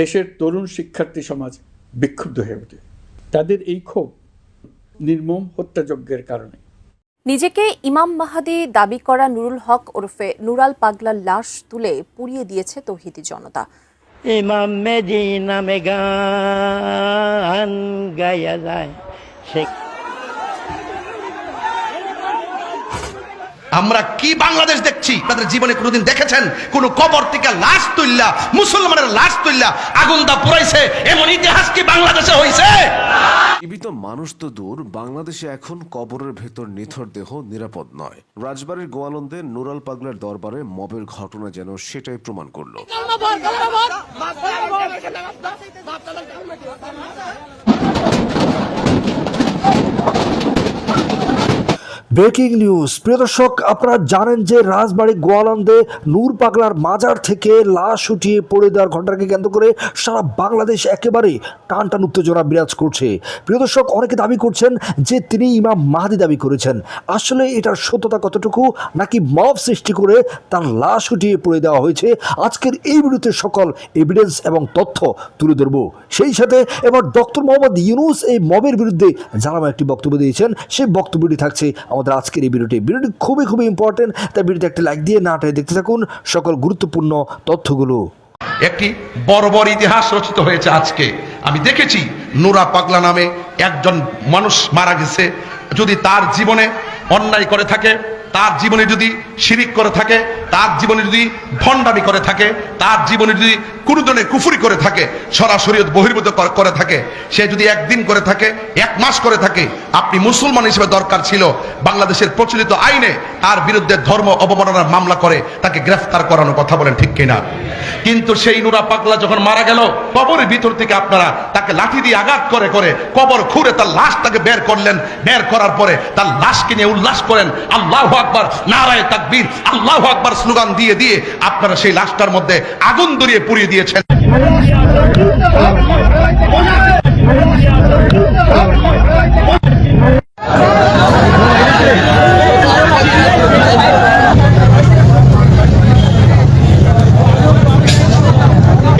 দেশের তরুণ শিক্ষার্থী সমাজ বিক্ষুব্ধ হয়ে ওঠে। তাদের এই ক্ষোভ নির্মম হত্যাযজ্ঞের কারণে। নিজেকে ইমাম মাহাদি দাবি করা নুরুল হক ওরফে নুরাল পাগলার লাশ তুলে পুড়িয়ে দিয়েছে তৌহিদি জনতা। ইমাম মেদি নামে গান গাইয়া যায় সে আমরা কি বাংলাদেশ দেখছি? তাদের জীবনে কোনোদিন দেখেছেন? কোন কবর থেকে লাশ তুললা মুসলমানের লাশ তুললা আগুন দা পুরাইছে এমন ইতিহাস কি বাংলাদেশে হইছে? জীবিত মানুষ তো দূর বাংলাদেশে এখন কবরের ভেতর নিথর দেহ নিরাপদ নয়। রাজবাড়ির গোয়ালন্দে নুরাল পাগলার দরবারে মবের ঘটনা যেন সেটাই প্রমাণ করল। Breaking news. প্রিয় দর্শক, আপনারা জানেন যে রাজবাড়ী গোয়ালন্দে নূর পাগলার মাজার থেকে লাশ উঠিয়ে পড়ে দেওয়ার ঘটনাকে কেন্দ্র করে সারা বাংলাদেশ একেবারে টান টান উত্তেজনা বিরাজ করছে। প্রিয় দর্শক, অনেকে দাবি করছেন যে তিনি ইমাম মাহাদি দাবি করেছেন। আসলে এটার সত্যতা কতটুকু, নাকি মব সৃষ্টি করে তার লাশ উঠিয়ে পড়ে দেওয়া হয়েছে? আজকের এই বিরুদ্ধে সকল এভিডেন্স এবং তথ্য তুলে ধরব। সেই সাথে এবার ডক্টর মোহাম্মদ ইউনুস এই মবের বিরুদ্ধে জানানো একটি বক্তব্য দিয়েছেন। সেই বক্তব্যটি থাকছে আমাদের আজকের এই ভিডিওটি। ভিডিওটি খুবই খুবই ইম্পর্টেন্ট তাই ভিডিওতে একটা লাইক দিয়ে নাটায় দেখতে থাকুন সকল গুরুত্বপূর্ণ তথ্যগুলো। একটি বড় বড় ইতিহাস রচিত হয়েছে আজকে। আমি দেখেছি নুরা পাগলা নামে একজন মানুষ মারা গেছে। যদি তার জীবনে অন্যায় করে থাকে তার জীবনে যদি শিরিক করে থাকে, তার জীবনে যদি ভণ্ডামি করে থাকে, তার জীবনে যদি কোনো ধরনের কুফুরি করে থাকে, সরাসরি বহির্ভূত করে থাকে, সে যদি একদিন করে থাকে, এক মাস করে থাকে, আপনি মুসলমান হিসেবে দরকার ছিল, বাংলাদেশের প্রচলিত আইনে তার বিরুদ্ধে ধর্ম অবমাননার মামলা করে তাকে গ্রেফতার করানোর কথা বলেন, ঠিক কিনা? কিন্তু সেই নুরা পাগলা যখন মারা গেল, কবরের ভিতর থেকে আপনারা তাকে লাঠি দিয়ে আঘাত করে করে কবর খুঁড়ে তার লাশ তাকে বের করলেন। বের করার পরে তার লাশকে নিয়ে উল্লাস করেন, আল্লাহ আকবার, নারায় তাকবীর, আল্লাহ আকবার স্লোগান দিয়ে দিয়ে আপনারা সেই লাশটার মধ্যে আগুন ধরিয়ে পুড়িয়ে দিয়েছেন।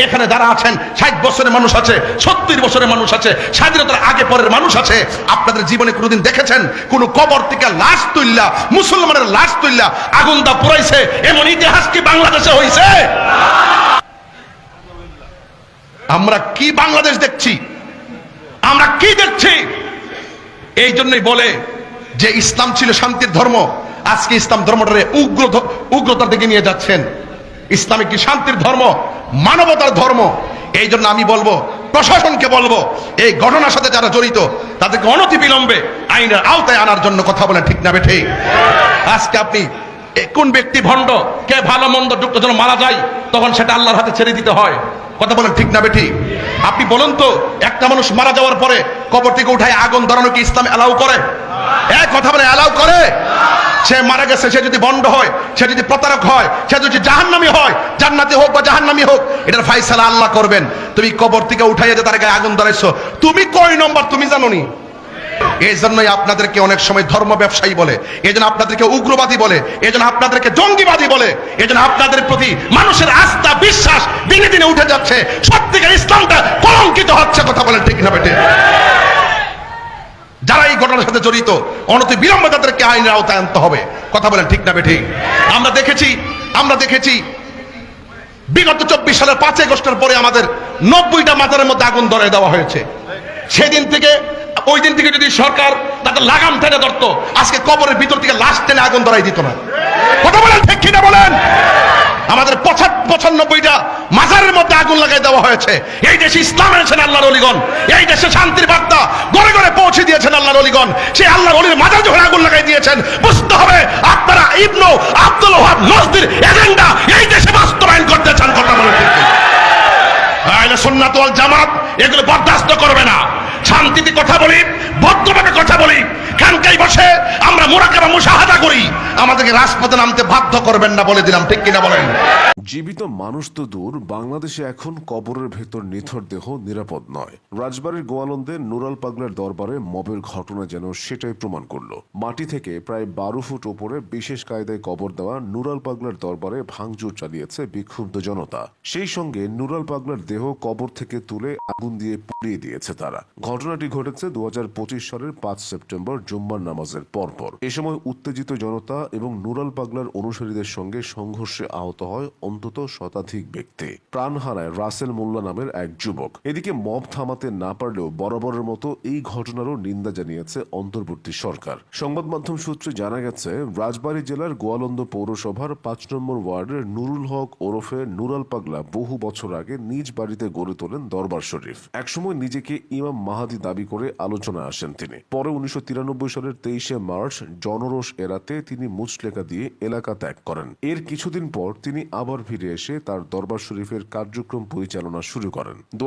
এখানে যারা আছেন বছরের মানুষ আছে সত্তর বছরের মানুষ আছে, স্বাধীনতার আগে পরের মানুষ আছে। আপনাদের জীবনে কোনোদিন দেখেছেন? কোন কবর থেকে লাশ তুললা মুসলমানের লাশ তুললা আগুন দা পুরাইছে, এমন ইতিহাস কি বাংলাদেশে হইছে? আমরা কি বাংলাদেশ দেখছি? আমরা কি দেখছি? এই জন্যই বলে যে ইসলাম ছিল শান্তির ধর্ম, আজকে ইসলাম ধর্মটারে উগ্র উগ্রতার দিকে নিয়ে যাচ্ছেন। ইসলাম একটি শান্তির ধর্ম? মানবতার ধর্ম? এই জন্য আমি বলব, প্রশাসনকে বলব, এই ঘটনার সাথে যারা জড়িত, তাদেরকে অনতি বিলম্বে আইনের আওতায় আনার জন্য কথা বলেন ঠিক না বেঠে। আজকে আপনি কোন ব্যক্তি ভণ্ড, কে ভালো মন্দ যুক্ত যেন মারা যায়, তখন সেটা আল্লাহর হাতে ছেড়ে দিতে হয়। কথা বলেন ঠিক না বেঠি। আপনি বলুন তো, একটা মানুষ মারা যাওয়ার পরে কবর থেকে উঠায় আগুন ধরানো কি ইসলাম অ্যালাউ করে? এক কথা বলে অ্যালাউ করে? সে মারা গেছে, সে যদি বন্ড হয়, সে যদি প্রতারক হয়, সে যদি জাহান্নামি হয়, জান্নাতি হোক বা জাহান্নামি হোক, এটার ফাইসালা আল্লাহ করবেন। তুমি কবর থেকে উঠাইয়া যে তার গায়ে আগুন ধরাইছো, তুমি কয় নম্বর তুমি জানো নি এই জন্যই আপনাদেরকে অনেক সময় ধর্ম ব্যবসায়ী বলে এই জন্য আপনাদেরকে উগ্রবাদী বলে এই জন্য আপনাদেরকে জঙ্গিবাদী বলে এই জন্য আপনাদের প্রতি মানুষের আস্থা, বিশ্বাস দিনে দিনে উঠে যাচ্ছে। সত্যিকার ইসলামটা কলঙ্কিত হচ্ছে, কথা বলেন ঠিক না বেটে যারা এই ঘটনার সাথে জড়িত, অনতি বিলম্বে তাদেরকে আইনের আওতায় আনতে হবে। কথা বলেন ঠিক না বেঠি? আমরা দেখেছি আমরা দেখেছি, বিগত চব্বিশ সালের পাঁচই আগস্টের পরে আমাদের নব্বইটা মাজারের মধ্যে আগুন ধরে দেওয়া হয়েছে। সেদিন থেকে ওই দিন থেকে যদি সরকার তাদের লাগাম টেনে ধরতো, আজকে কবরের ভিতর থেকে লাশ টেনে আগুন ধরাই দিত না। কথা বলেন ঠিক কিনা বলেন? আমাদের পঁচানব্বইটা মাজারের মধ্যে আগুন লাগাই দেওয়া হয়েছে। এই দেশে ইসলাম এনেছেন আল্লাহর অলিগণ। এই দেশে শান্তির বার্তা গড়ে গড়ে পৌঁছে দিয়েছেন আল্লাহর অলিগণ। সেই আল্লাহর অলির মাজার যখন আগুন লাগাই দিয়েছেন, বুঝতে হবে আপনারা ইবনু আব্দুল ওহাব নজদির এজেন্ডা এই দেশে বাস্তবায়ন করতে চান। কথা বলে ঠিক সুন্নাত জামাত এগুলো বরদাস্ত করবে না। শান্তিতে কথা বলি, ভদ্রভাবে কথা বলি, খানকাই বসে, আমরা মোরাকাবা মুশাহাদা করি। আমাদেরকে রাজপথে নামতে বাধ্য করবেন না বলে দিলাম, ঠিক কিনা বলেন? জীবিত মানুষ তো দূর, বাংলাদেশে এখন কবরের ভেতর নিথর দেহ নিরাপদ নয়। রাজবাড়ির গোয়ালন্দে নুরাল পাগলার দরবারে মবের ঘটনা যেন সেটাই প্রমাণ করল। মাটি থেকে প্রায় বারো ফুট ওপরে বিশেষ কায়দায় কবর দেওয়া নুরাল পাগলার দরবারে ভাঙচুর চালিয়েছে বিক্ষুব্ধ জনতা। সেই সঙ্গে নুরাল পাগলার দেহ কবর থেকে তুলে আগুন দিয়ে পুড়িয়ে দিয়েছে তারা। ঘটনাটি ঘটেছে দু হাজার পঁচিশ সালের পাঁচ সেপ্টেম্বর জুম্মার নামাজের পরপর। এ সময় উত্তেজিত জনতা এবং নুরাল পাগলার অনুসারীদের সঙ্গে সংঘর্ষে আহত হয় অন্তত শতাধিক ব্যক্তি। প্রাণ হারায় রাসেল মোল্লা নামের এক যুবক। এদিকে মব থামাতে না পারলেও বরাবরের মতো এই ঘটনারও নিন্দা জানিয়েছে অন্তর্বর্তী সরকার। সংবাদ মাধ্যম সূত্রে জানা গেছে, রাজবাড়ী জেলার গোয়ালন্দ পৌরসভার পাঁচ নম্বর ওয়ার্ডের নুরুল হক ওরফে নুরাল পাগলা বহু বছর আগে নিজ বাড়িতে গড়ে তোলেন দরবার শরীফ। একসময় নিজেকে ইমাম মাহাদি দাবি করে আলোচনায় আসেন তিনি। পরে উনিশশো তিরানব্বই সালের তেইশে মার্চ জনরোষ এড়াতে তিনি মুচলেখা দিয়ে এলাকা ত্যাগ করেন। এর কিছুদিন পর তিনি আবার ফিরে এসে তার দরবার শরীফের কার্যক্রম পরিচালনা শুরু করেন। দু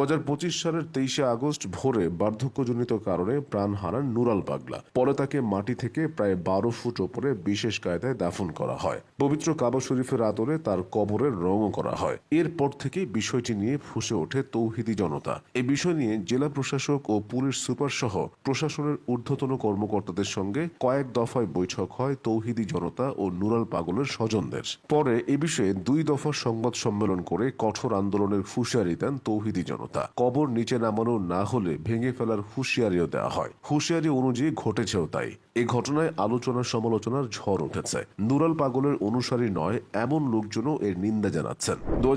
সালের তেইশে আগস্ট ভোরে বার্ধক্যজনিত কারণে প্রাণ হারান নুরাল পাগলা। পরে তাকে মাটি থেকে প্রায় বারো ফুট ওপরে বিশেষ কায়দায় দাফন করা হয়। পবিত্র কাবা শরীফের আদরে তার কবরের রঙও করা হয়। এরপর থেকে বিষয়টি নিয়ে ফুসে ওঠে তৌহিদি জনতা। এ বিষয় নিয়ে জেলা প্রশাসক ও পুলিশ সুপার সহ প্রশাসনের ঊর্ধ্বতন কর্মকর্তাদের সঙ্গে কয়েক দফায় বৈঠক হয় তৌহিদি জনতা ও নুরাল পাগলের স্বজনদের। পরে এ বিষয়ে দুই দফা সংবাদ সম্মেলন করে কঠোর আন্দোলনের হুঁশিয়ারি দেন তৌহিদি জনতা। কবর নিচে নামানো না হলে ভেঙে ফেলার হুঁশিয়ারিও দেওয়া হয়। হুঁশিয়ারি অনুযায়ী ঘটেছেও তাই। এই ঘটনায় আলোচনা সমালোচনার ঝড় উঠেছে। নুরাল পাগলের অনুসারী নয়, এমন লোকজনও এর নিন্দা জানাচ্ছেন। দু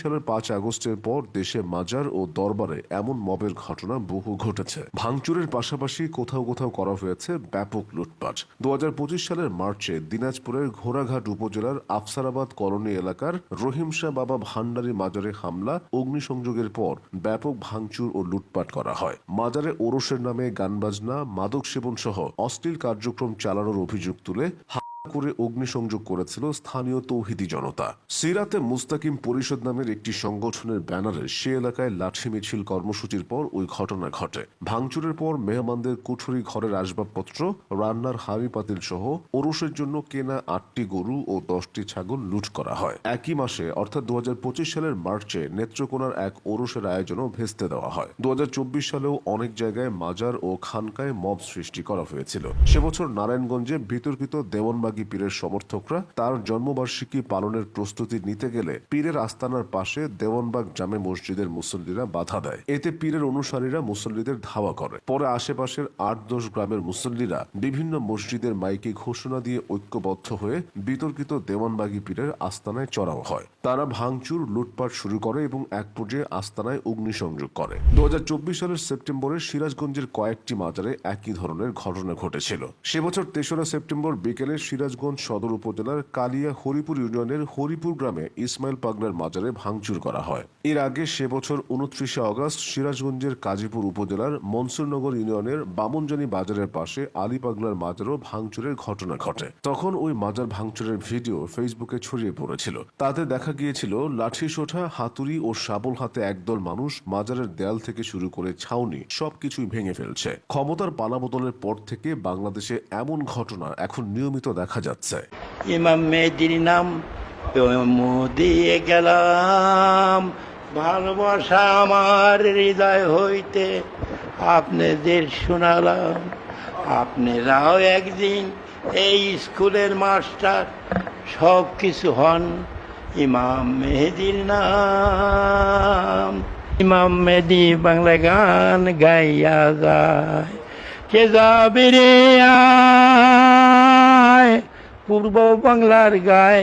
সালের পাঁচ আগস্টের পর দেশে মাজার ও দরবারে এমন মবের ঘটনা বহু ঘটেছে। ভাঙচুরের পাশাপাশি কোথাও কোথাও করা হয়েছে ব্যাপক লুটপাট। দু সালের মার্চে দিনাজপুরের ঘোড়াঘাট উপজেলার আফসারাবাদ কলোনি এলাকার রহিমশা বাবা ভান্ডারি মাজারে হামলা, অগ্নিসংযোগের পর ব্যাপক ভাঙচুর ও লুটপাট করা হয়। মাজারে ওরসের নামে গানবাজনা মাদক সেবন সহ কার্যক্রম চালানোর অভিযোগ তুলে করে অগ্নিসংযোগ করেছিল স্থানীয় তৌহিদি জনতা। সিরাতে মুস্তাকিম পরিষদ নামের একটি সংগঠনের ব্যানারে সে এলাকায় লাঠি মিছিল কর্মসূচির পর ওই ঘটনা ঘটে। ভাঙচুরের পর মেহমানদের কুঠুরি ঘরের আসবাবপত্র, রান্নার হাড়ি পাতিল সহ ওরসের জন্য কেনা আটটি গরু ও দশটি ছাগল লুট করা হয়। একই মাসে, অর্থাৎ দু হাজার পঁচিশ সালের মার্চে নেত্রকোনার এক ওরসের আয়োজনও ভেস্তে দেওয়া হয়। দু হাজার চব্বিশ সালেও অনেক জায়গায় মাজার ও খানকায় মব সৃষ্টি করা হয়েছিল। সে বছর নারায়ণগঞ্জে বিতর্কিত দেওয়ানবাগী পীরের সমর্থকরা তার জন্মবার্ষিকী পালনের প্রস্তুতি নিতে গেলে পীরের আস্তানার পাশে দেওয়ানবাগ জামে মসজিদের মুসল্লিরা বাধা দেয়। এতে পীরের অনুসারীরা মুসল্লিদের ধাওয়া করে। পরে আশেপাশের আট দশ গ্রামের মুসল্লিরা বিভিন্ন মসজিদের মাইকে ঘোষণা দিয়ে ঐক্যবদ্ধ হয়ে বিতর্কিত দেওয়ানবাগী পীরের আস্তানায় চড়াও হয়। তারা ভাঙচুর, লুটপাট শুরু করে এবং এক পর্যায়ে আস্তানায় অগ্নিসংযোগ করে। দু হাজার চব্বিশ সালের সেপ্টেম্বরে সিরাজগঞ্জের কয়েকটি মাজারে একই ধরনের ঘটনা ঘটেছিল। সে বছর তেসরা সেপ্টেম্বর বিকেলে সিরাজগঞ্জ সদর উপজেলার কালিয়া হরিপুর ইউনিয়নের হরিপুর গ্রামে ইসমাইল পাগলার মাজারে ভাঙচুর করা হয়। এর আগে সে বছর উনত্রিশে অগস্ট সিরাজগঞ্জের কাজীপুর উপজেলার মনসুরনগর ইউনিয়নের বামনজানি বাজারের পাশে আলী পাগলার মাজারও ভাঙচুরের ঘটনা ঘটে। তখন ওই মাজার ভাঙচুরের ভিডিও ফেসবুকে ছড়িয়ে পড়েছিল। তাতে দেখা গিয়েছিল, লাঠি সোঠা হাতুড়ি ও শাবল হাতে একদল মানুষ মাজারের দেয়াল থেকে শুরু করে ছাউনি সবকিছুই ভেঙে ফেলছে। ক্ষমতার পালাবদলের পর থেকে বাংলাদেশে এমন ঘটনা এখন নিয়মিত দেখা যাচ্ছে। ইমাম মেহেদির নাম দিয়ে গেলাম। ভালোবাসা আমার হৃদয় হইতে আপনাদের শোনালাম। আপনারাও একদিন এই স্কুলের মাস্টার সব কিছু হন ইমাম মেহেদির নাম। ইমাম মেহেদি বাংলা গান গাইয়া যায়। কে যাবে রে আয় পূর্ব বাংলার গায়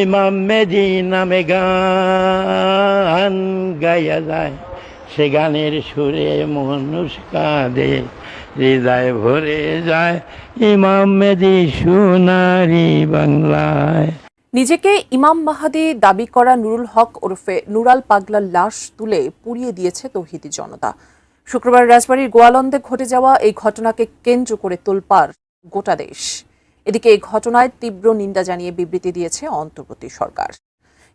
ইমাম মেদি নামে গান গাইয়া যায়। সে গানের সুরে মানুষ কাঁদে হৃদয় ভরে যায় ইমাম মেদি সোনারি বাংলায়। নিজেকে ইমাম মাহাদি দাবি করা নুরুল হক ওরফে নুরাল পাগলার লাশ তুলে পুড়িয়ে দিয়েছে তৌহিদি জনতা। শুক্রবার রাজবাড়ির গোয়ালন্দে ঘটে যাওয়া এই ঘটনাকে কেন্দ্র করে তোলপাড় গোটা দেশ। এদিকে এই ঘটনায় তীব্র নিন্দা জানিয়ে বিবৃতি দিয়েছে অন্তর্বর্তী সরকার।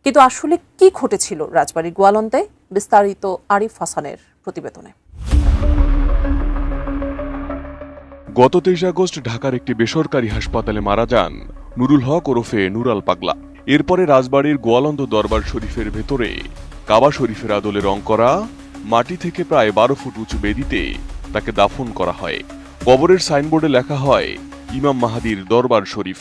কিন্তু আসলে কি ঘটেছিল রাজবাড়ির গোয়ালন্দে বিস্তারিত আরিফ হাসানের প্রতিবেদনে। গত তেইশ আগস্ট ঢাকার একটি বেসরকারি হাসপাতালে মারা যান নুরুল হক ওরফে নুরাল পাগলা। এরপরে রাজবাড়ির গোয়ালন্দ দরবার শরীফের ভেতরে কাবা শরীফের আদলে রং করা, মাটি থেকে প্রায় বারো ফুট উঁচু বেদিতে তাকে দাফন করা হয়। কবরের সাইনবোর্ডে লেখা হয় ইমাম মাহাদির দরবার শরীফ।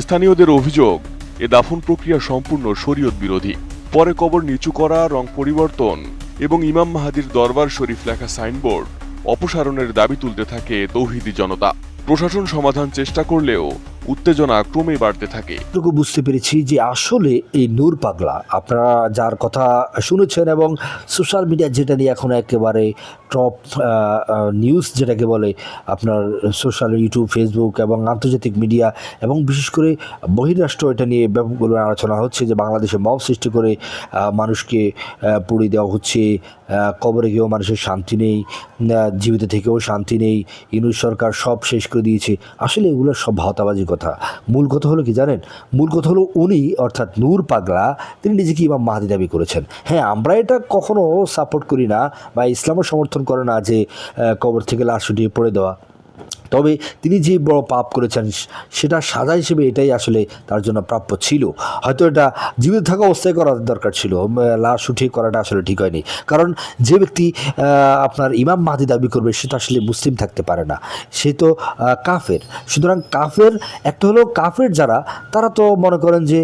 স্থানীয়দের অভিযোগ, এ দাফন প্রক্রিয়া সম্পূর্ণ শরীয়ত বিরোধী। পরে কবর নিচু করা, রং পরিবর্তন এবং ইমাম মাহাদির দরবার শরীফ লেখা সাইনবোর্ড অপসারণের দাবি তুলতে থাকে তৌহিদি জনতা। প্রশাসন সমাধান চেষ্টা করলেও উত্তেজনা ক্রমেই বাড়তে থাকে। এটুকু বুঝতে পেরেছি যে আসলে এই নূর পাগলা, আপনারা যার কথা শুনেছেন এবং সোশ্যাল মিডিয়া যেটা নিয়ে এখন একেবারে টপ নিউজ যেটাকে বলে, আপনার সোশ্যাল ইউটিউব, ফেসবুক এবং আন্তর্জাতিক মিডিয়া এবং বিশেষ করে বহিরাষ্ট্র এটা নিয়ে ব্যাপকভাবে আলোচনা হচ্ছে যে বাংলাদেশে মব সৃষ্টি করে মানুষকে পুড়িয়ে দেওয়া হচ্ছে কবরে গিয়েও মানুষের শান্তি নেই জীবিত থেকেও শান্তি নেই, ইনুস সরকার সব শেষ করে দিয়েছে। আসলে এগুলো সব ভাওতাবাজি কথা। মূল কথা হলো কি জানেন? মূল কথা হলো উনি, অর্থাৎ নূর পাগলা, তিনি নিজেকে ইমাম মাহাদি দাবি করেছেন। হ্যাঁ আমরা এটা কখনো সাপোর্ট করি না বা ইসলামও সমর্থন করে না যে কবর থেকে লাশ উঠিয়ে পড়ে দেওয়া। তবে তিনি যে বড় পাপ করেছেন, সেটা সাজা হিসেবে এটাই আসলে তার জন্য প্রাপ্য ছিল। হয়তো এটা জীবিত থাকা অবস্থায় করা দরকার ছিল লাশ উঠিয়ে করাটা আসলে ঠিক হয়নি। কারণ যে ব্যক্তি আপনার ইমাম মাহাদি দাবি করবে সে তো আসলে মুসলিম থাকতে পারে না। সে তো কাফের। সুতরাং কাফের, একটা হলো কাফের যারা, তারা তো মনে করেন যে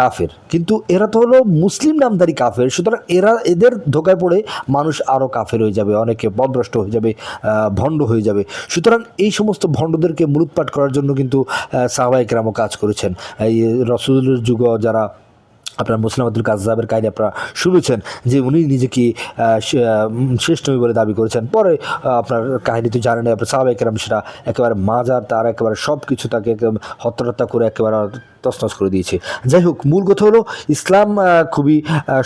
কাফের। কিন্তু এরা তো হলো মুসলিম নামদারি কাফের। সুতরাং এরা, এদের ধোকায় পড়ে মানুষ আরও কাফের হয়ে যাবে, অনেকে পদভ্রষ্ট হয়ে যাবে ভণ্ড হয়ে যাবে। সুতরাং এই সমস্ত ভণ্ডদেরকে মূলোৎপাট করার জন্য কিন্তু সাহবাহিকরামও কেরামও কাজ করেছেন। এই রসুলের যুগ যারা আপনার মুসলিম আব্দুল কাজাবের কাহিনী আপনারা শুনেছেন যে উনি নিজেকে শ্রেষ্ঠ নবী বলে দাবি করেছেন। পরে আপনার কাহিনী তো জানেন, আপনার সাহাবাই কেরাম সেটা একেবারে মাজার, তার একেবারে সব কিছু তাকে হত্যা করে একেবারে তছনছ করে দিয়েছে। যাই হোক, মূল কথা হলো, ইসলাম খুবই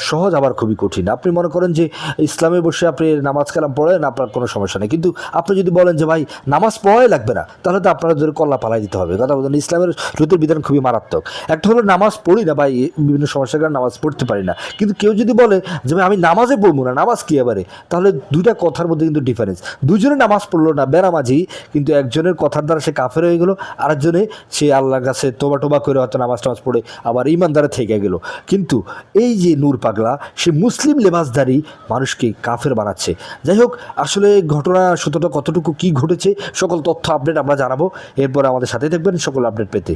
সহজ, আবার খুবই কঠিন। আপনি মনে করেন যে ইসলামে বসে আপনি নামাজ কালাম পড়েন, আপনার কোনো সমস্যা নেই। কিন্তু আপনি যদি বলেন যে, ভাই, নামাজ পড়াই লাগবে না, তাহলে তো আপনার ধরে কল্লা পালাই দিতে হবে। কথা বলেন ইসলামের রুতের বিধান খুবই মারাত্মক। একটা হলো, নামাজ পড়ি না, ভাই, বিভিন্ন সমস্যার কারণে নামাজ পড়তে পারি না। কিন্তু কেউ যদি বলে যে আমি নামাজে পড়ব না, নামাজ কী এবারে? তাহলে দুইটা কথার মধ্যে কিন্তু ডিফারেন্স দুজনে নামাজ পড়ল না, বেনামাজি, কিন্তু একজনের কথার দ্বারা সে কাফের হয়ে গেলো, আরেকজনে সে আল্লাহর কাছে তোবা টোবা করে হয়তো নামাজ টামাজ পড়ে আবার ইমানদারে থেকে গেল। কিন্তু এই যে নূর পাগলা, সে মুসলিম লেবাসধারী মানুষকে কাফের বানাচ্ছে। যাই হোক, আসলে ঘটনা সত্যটা কতটুকু কি ঘটেছে, সকল তথ্য আপডেট আমরা জানাব। এরপর আমাদের সাথে থাকবেন সকল আপডেট পেতে।